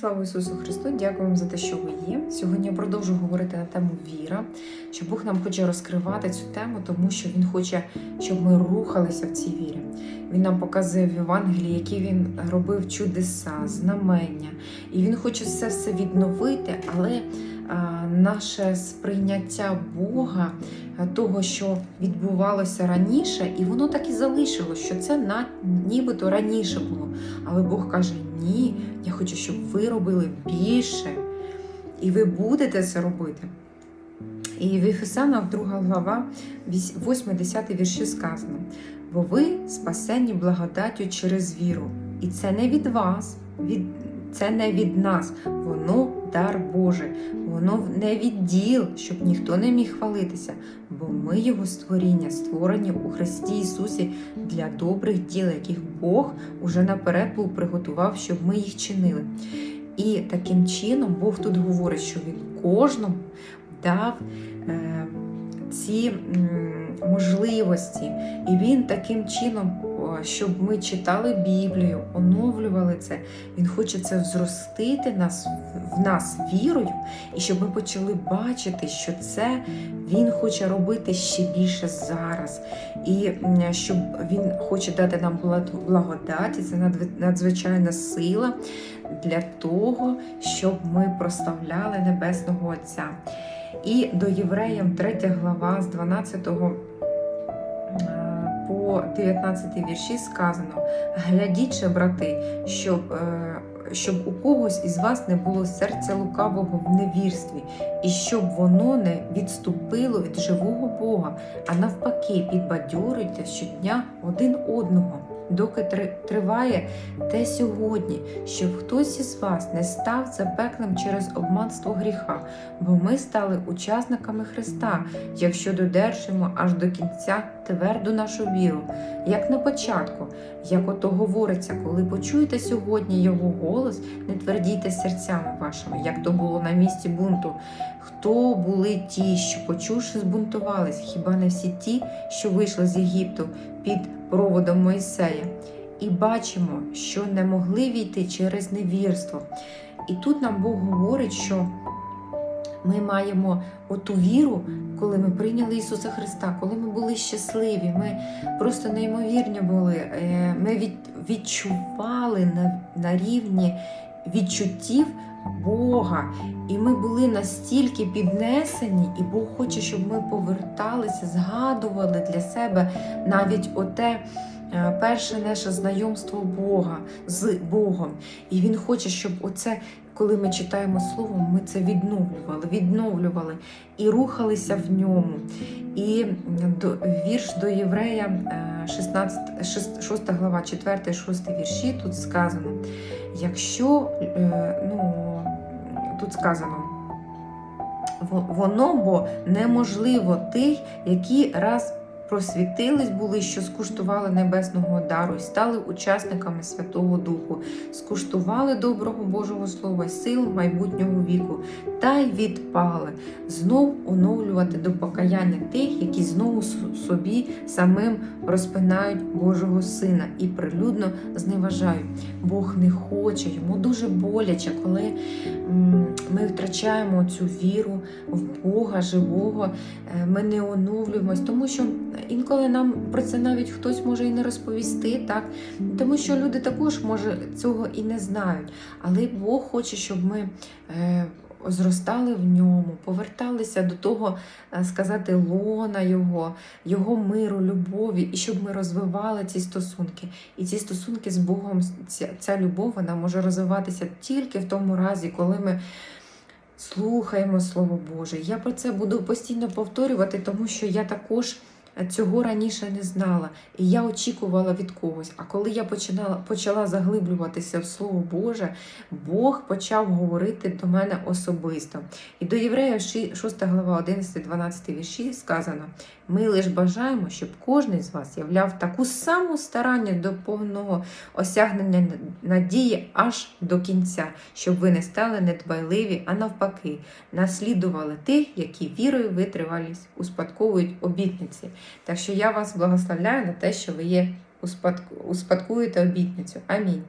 Слава Ісусу Христу! Дякую вам за те, що ви є. Сьогодні я продовжу говорити на тему віра, що Бог нам хоче розкривати цю тему, тому що Він хоче, щоб ми рухалися в цій вірі. Він нам показує в Євангелії, які він робив чудеса, знамення. І він хоче це все відновити, але наше сприйняття Бога, того, що відбувалося раніше, і воно так і залишилось, що це на, нібито раніше було. Але Бог каже: ні, я хочу, щоб ви робили більше, і ви будете це робити. І в Ефесянах 2 глава, 8-10 вірші сказано: бо ви спасені благодаттю через віру. І це не від вас, від, це не від нас, воно дар Божий, воно не відділ, щоб ніхто не міг хвалитися, бо ми Його створіння, створені у Христі Ісусі для добрих діл, яких Бог уже наперед був приготував, щоб ми їх чинили. І таким чином Бог тут говорить, що Він кожному дав е, ці можливості. І він таким чином, щоб ми читали Біблію, оновлювали це. Він хоче це взростити нас в нас вірою, і щоб ми почали бачити, що це він хоче робити ще більше зараз. І щоб він хоче дати нам благодаті, це надзвичайна сила для того, щоб ми прославляли Небесного Отця. І до євреям 3 глава з 12 е, по 19 вірші сказано: глядіть же, брати, щоб, е, щоб у когось із вас не було серця лукавого в невірстві, і щоб воно не відступило від живого Бога, а навпаки, підбадьорюйте щодня один одного. Доки триває те сьогодні, щоб хтось із вас не став запеклим через обманство гріха, бо ми стали учасниками Христа, якщо додержимо аж до кінця тверду нашу віру, як на початку, як ото говориться, коли почуєте сьогодні його голос, не твердійте серцями вашими, як то було на місці бунту. Хто були ті, що почувши, збунтувались? Хіба не всі ті, що вийшли з Єгипту під проводом Мойсея? І бачимо, що не могли війти через невірство. І тут нам Бог говорить, що ми маємо оту віру, коли ми прийняли Ісуса Христа, коли ми були щасливі, ми просто неймовірні були. Е, Ми відчували на, на рівні відчуттів Бога. І ми були настільки піднесені, і Бог хоче, щоб ми поверталися, згадували для себе навіть оте. е, Перше наше знайомство Бога з Богом. І Він хоче, щоб оце, коли ми читаємо Слово, ми це відновлювали, відновлювали і рухалися в ньому. І до, вірш до Єврея, е, 16, 6, 6 глава, 4, 6 вірші, тут сказано: якщо е, ну, тут сказано. Воно бо неможливо тих, які раз просвітились були, що скуштували небесного дару і стали учасниками Святого Духу, скуштували доброго Божого Слова, сил майбутнього віку, та й відпали, знов оновлювати до покаяння тих, які знову собі самим розпинають Божого Сина і прилюдно зневажають. Бог не хоче, йому дуже боляче, коли ми втрачаємо цю віру в Бога живого, е, ми не оновлюємось, тому що інколи нам про це навіть хтось може і не розповісти, так тому що люди також може цього і не знають. Але Бог хоче, щоб ми. Е, Зростали в ньому, поверталися до того, е, сказати, лона Його, Його миру, любові, і щоб ми розвивали ці стосунки. І ці стосунки з Богом, ця, любов, вона може розвиватися тільки в тому разі, коли ми слухаємо Слово Боже. Я про це буду постійно повторювати, тому що я також цього раніше не знала, і я очікувала від когось. А коли я починала, почала заглиблюватися в Слово Боже, Бог почав говорити до мене особисто. І до Євреїв 6 глава 11-12 вірші сказано: ми лише бажаємо, щоб кожен з вас являв таку саму старання до повного осягнення надії аж до кінця, щоб ви не стали недбайливі, а навпаки, наслідували тих, які вірою витривалість успадковують обітниці. Так що я вас благословляю на те, що ви є успадку- успадкуєте обітницю. Амінь.